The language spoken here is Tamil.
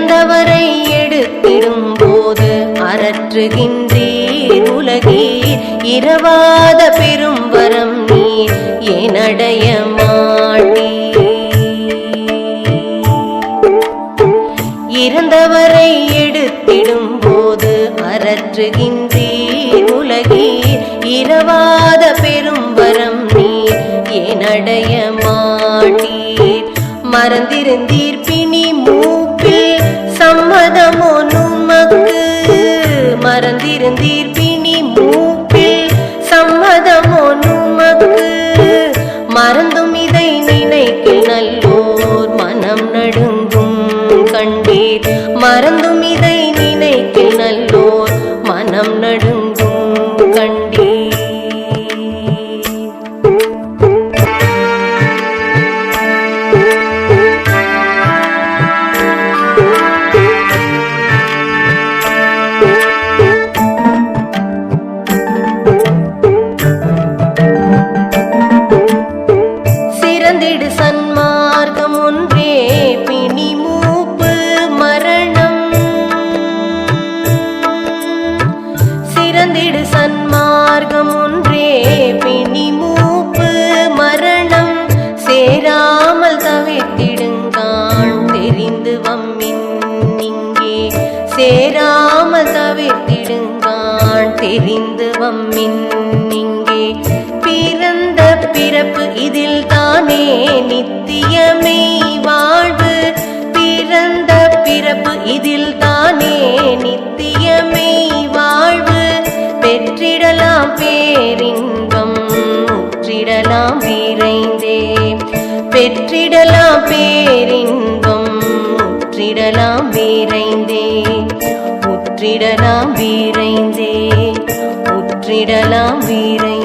இறந்தவரை எடுத்திடும் போது அறற்றுகின்றீர் உலகீர். இரவாத பெரும் வரம் நீர் ஏனடைய மாட்டீர். இறந்தவரை எடுத்திடும் போது அறற்றுகின்றீர் உலகீர். இரவாத பெரும் வரம் நீர் ஏனடைய மாட்டீர். மறந்திருந்தீர் பிணி மூ மண்ணடுங்கும் கண்டீர் மறந்தும் இதை நினைக்கில் நல்லோர். மனம் நடுங்கும் கண்டீர் சன்மார்க்கம் ஒன்றே பிணி மூப்பு மரணம் சேராமல் தவிர்த்திடுங்கான். தெரிந்து வம்மின் இங்கே சேராமல் தவிர்த்திடுங்கான். தெரிந்து வம்மின் இங்கே பிறந்த பிறப்பு இதில் தானே நித்தியமே பெற்றிடலாம் பேரின்பம் முற்றிடலாம் வீரைந்தே. முற்றிடலாம் வீரைந்தே முற்றிடலாம் வீரை